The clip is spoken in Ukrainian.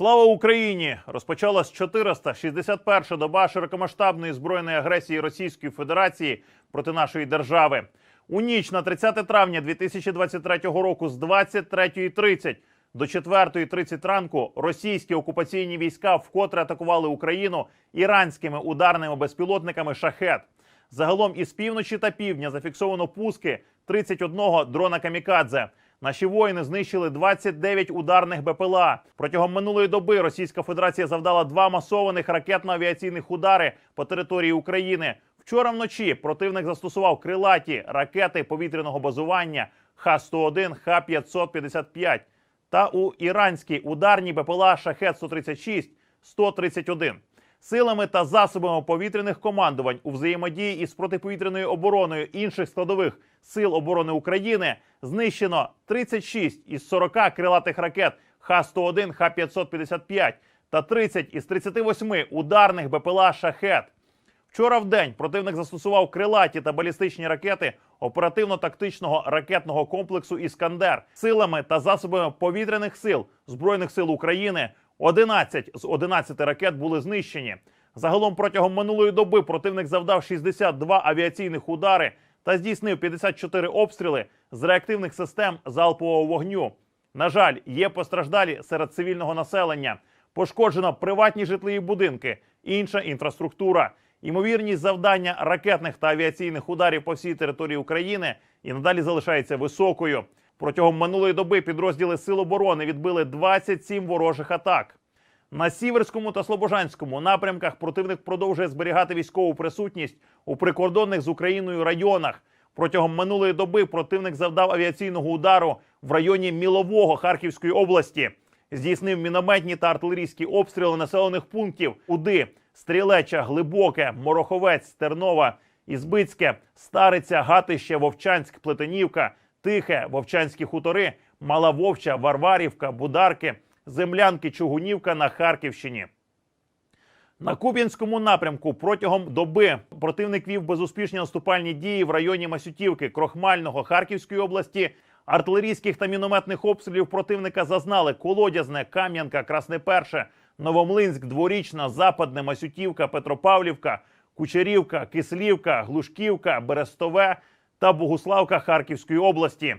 Слава Україні! Розпочалась 461 доба широкомасштабної збройної агресії Російської Федерації проти нашої держави. У ніч на 30 травня 2023 року з 23.30 до 4.30 ранку російські окупаційні війська вкотре атакували Україну іранськими ударними безпілотниками шахет. Загалом із півночі та півдня зафіксовано пуски 31 дрона камікадзе. Наші воїни знищили 29 ударних БПЛА. Протягом минулої доби Російська Федерація завдала два масованих ракетно-авіаційних удари по території України. Вчора вночі противник застосував крилаті ракети повітряного базування Х-101, Х-555 та у іранські ударні БПЛА Шахет 136 131 Силами та засобами повітряних командувань у взаємодії із протиповітряною обороною інших складових сил оборони України знищено 36 із 40 крилатих ракет Х-101, Х-555 та 30 із 38 ударних БПЛА Шахет. Вчора в день противник застосував крилаті та балістичні ракети оперативно-тактичного ракетного комплексу Іскандер силами та засобами повітряних сил збройних сил України. 11 з 11 ракет були знищені. Загалом протягом минулої доби противник завдав 62 авіаційних удари та здійснив 54 обстріли з реактивних систем залпового вогню. На жаль, є постраждалі серед цивільного населення. Пошкоджено приватні житлові будинки, інша інфраструктура. Ймовірність завдання ракетних та авіаційних ударів по всій території України і надалі залишається високою. Протягом минулої доби підрозділи Сил оборони відбили 27 ворожих атак. На Сіверському та Слобожанському напрямках противник продовжує зберігати військову присутність у прикордонних з Україною районах. Протягом минулої доби противник завдав авіаційного удару в районі Мілового Харківської області. Здійснив мінометні та артилерійські обстріли населених пунктів Уди, Стрілеча, Глибоке, Мороховець, Тернова, Ізбицьке, Стариця, Гатище, Вовчанськ, Плетенівка, Тихе, Вовчанські хутори, Мала Вовча, Варварівка, Бударки, Землянки, Чугунівка на Харківщині. На Куп'янському напрямку протягом доби противник вів безуспішні наступальні дії в районі Масютівки, Крохмального Харківської області. Артилерійських та мінометних обстрілів противника зазнали Колодязне, Кам'янка, Красне Перше, Новомлинськ, Дворічна, Западне, Масютівка, Петропавлівка, Кучерівка, Кислівка, Глушківка, Берестове та Богуславка Харківської області.